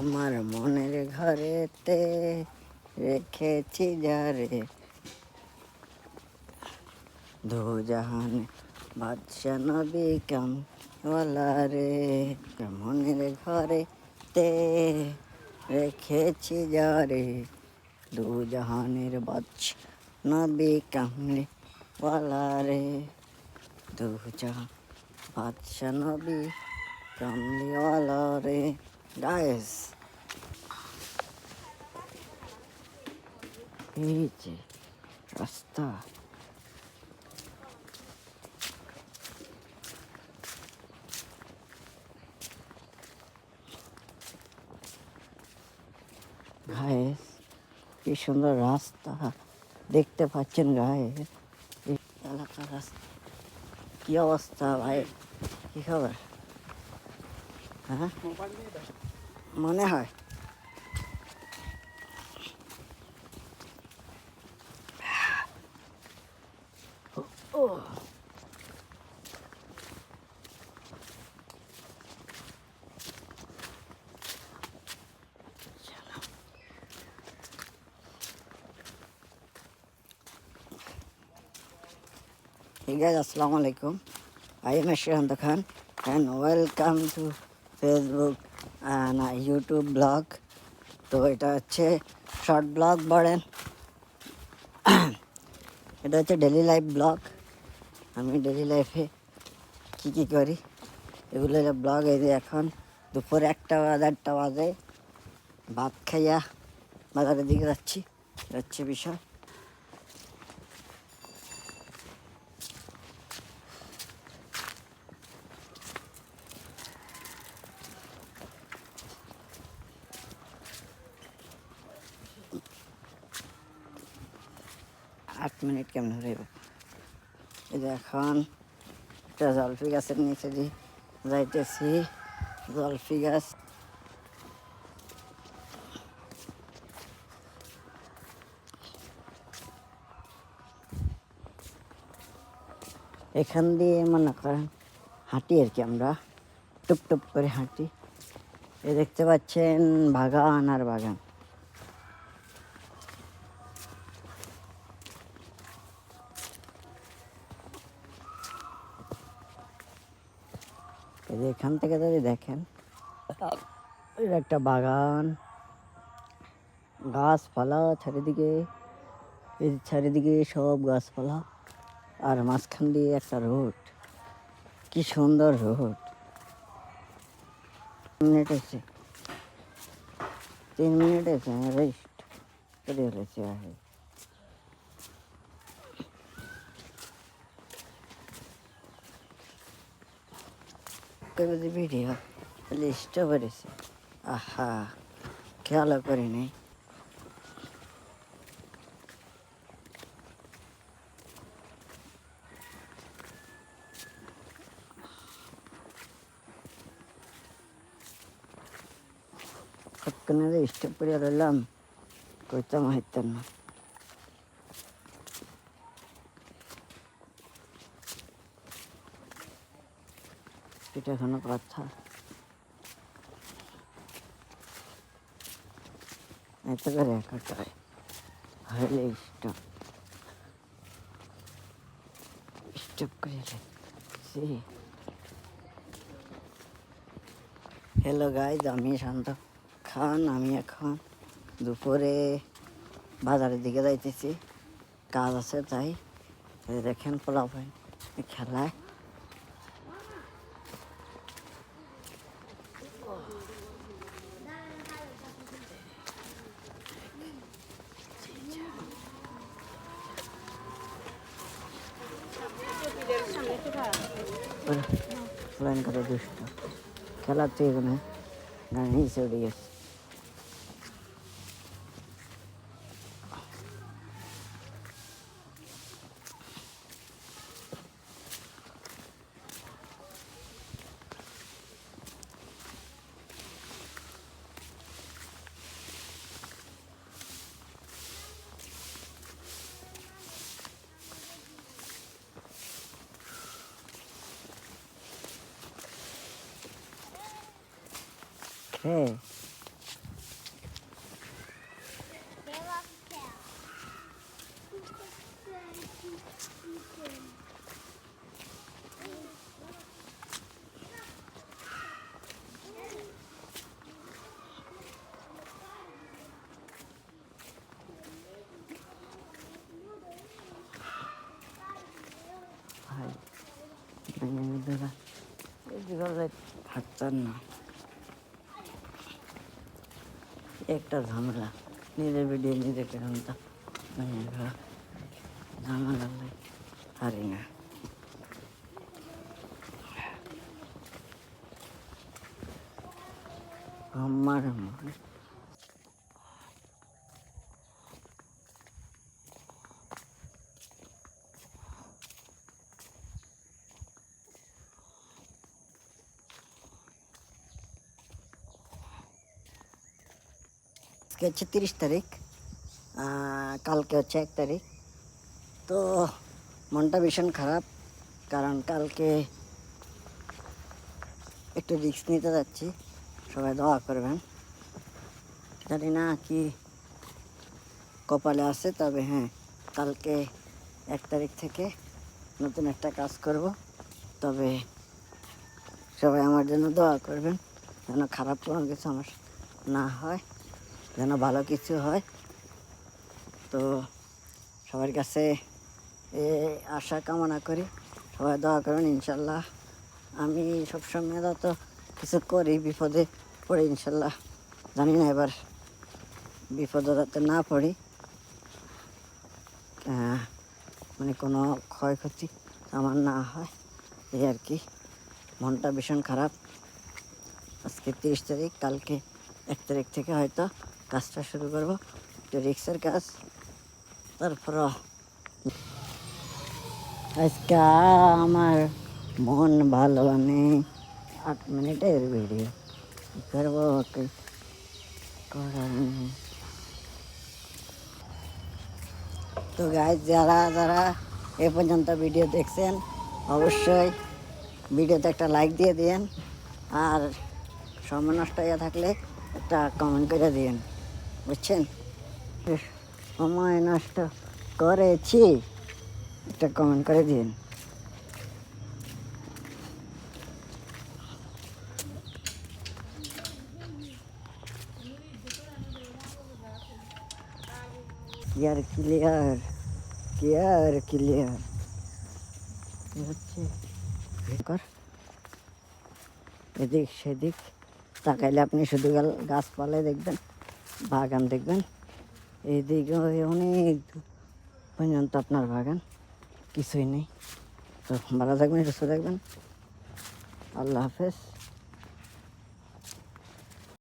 আমার মনের ঘরেতে রেখেছি যারে। দু জাহান বাদশা নবী কামওয়ালা রে, মনের ঘরেতে রেখেছি যারে। দু জাহানের বাদশা নবী কামলে ওয়ালা রে দু জাহান বাদশা নবী কামলিওয়ালা রে। গায়েস এই যে রাস্তা গায়েস কি সুন্দর রাস্তা। দেখতে পাচ্ছেন গায়ে এলাকার রাস্তা। কি অবস্থা, ভাই? কি খবর? হ্যাঁ? মনে হয় ও Hey guys, Assalamu alaikum. I am Ashwant Khan and welcome to Facebook uh, YouTube blog. তো এটা হচ্ছে শর্ট ব্লগ বলেন। এটা হচ্ছে ডেলি লাইফ ব্লগ আমি ডেলি লাইফে কী কী করি? এগুলো ব্লগ এই যে এখন দুপুর একটা দেড়টা বাজে। ভাত খাইয়া বাজারের দিকে যাচ্ছি। হচ্ছে বিষয়। আট মিনিট কেমন রইব এই যে এখন একটা জলফি গাছের নিচে দিয়ে যাইতেছি জলফি গাছ এখান দিয়ে মনে করেন হাঁটি আর কি আমরা টুপ টুপ করে হাঁটি এ দেখতে পাচ্ছেন বাগান আর বাগান এই যে এখান থেকে যদি দেখেন এটা একটা বাগান, গাছপালা চারিদিকে, এই চারিদিকে সব গাছপালা আর মাঝখান দিয়ে একটা রোড। কি সুন্দর রোড। মিনিট এসে তিন মিনিট এসে রেস্ট করে ফেলেছে আগে করে যে ভিডিও লিস্ট করেছে আহা খেয়াল করিনি কতক্ষণে স্টপ করে রইলাম এটা কোনো কথা এত করে কাটায় হইলে স্টপ স্টপ করে রেখেছি হ্যালো গাইজ আমি শান্ত। খান, আমি এখন দুপুরে বাজারের দিকে যাইতেছি। কাজ আছে তাই দেখেন পোলাপাই খেলায়। প্ল্যান করে দুষ্ট খেলার তো 응. 이걸로 봤잖아. একটা ঝামেলা। নিজের ভিডিও নিজে কেন তো মেয়েরা ঝামেলা লাই হারি না। আমার মনে আজকে হচ্ছে তিরিশ তারিখ কালকে হচ্ছে এক তারিখ। তো মনটা ভীষণ খারাপ, কারণ কালকে একটু রিস্ক নিতে যাচ্ছি। সবাই দোয়া করবেন। জানি না কি কপালে আছে, তবে হ্যাঁ কালকে এক তারিখ থেকে নতুন একটা কাজ করব। তবে সবাই আমার জন্য দোয়া করবেন, যেন খারাপ কোনো কিছু আমার না হয়। যেন ভালো কিছু হয়। তো সবার কাছে এ আশা কামনা করি, সবাই দোয়া করবেন ইনশাল্লাহ। আমি সবসময় যত কিছু করি বিপদে পড়ে, ইনশাল্লাহ। জানি না এবার বিপদে যাতে না পড়ি। মানে কোনো ক্ষয়ক্ষতি আমার না হয়, এই আর কি। মনটা ভীষণ খারাপ। আজকে তিরিশ তারিখ, কালকে এক তারিখ থেকে হয়তো কাজটা শুরু করব। একটু রিক্সের কাজ। তারপর আজকে আমার মন ভালো নেই আট মিনিটের ভিডিও কি করব করার তো গাইজ যারা যারা এ পর্যন্ত ভিডিও দেখছেন, অবশ্যই ভিডিওতে একটা লাইক দিয়ে দিন আর সময় নষ্ট হয়ে থাকলে একটা কমেন্ট করে দিন বুঝছেন? সময় নষ্ট করেছি। একটা কমেন্ট করে দিন। ক্লিয়ার ক্লিয়ার ক্লিয়ার হচ্ছে কর। এদিক সেদিক তাকাইলে আপনি শুধু গাছপালায় দেখবেন। বাগান দেখবেন। এইদিকে অনেক পর্যন্ত আপনার বাগান, কিছুই নেই। তো ভালো থাকবেন, সুস্থ থাকবেন। আল্লাহ হাফেজ।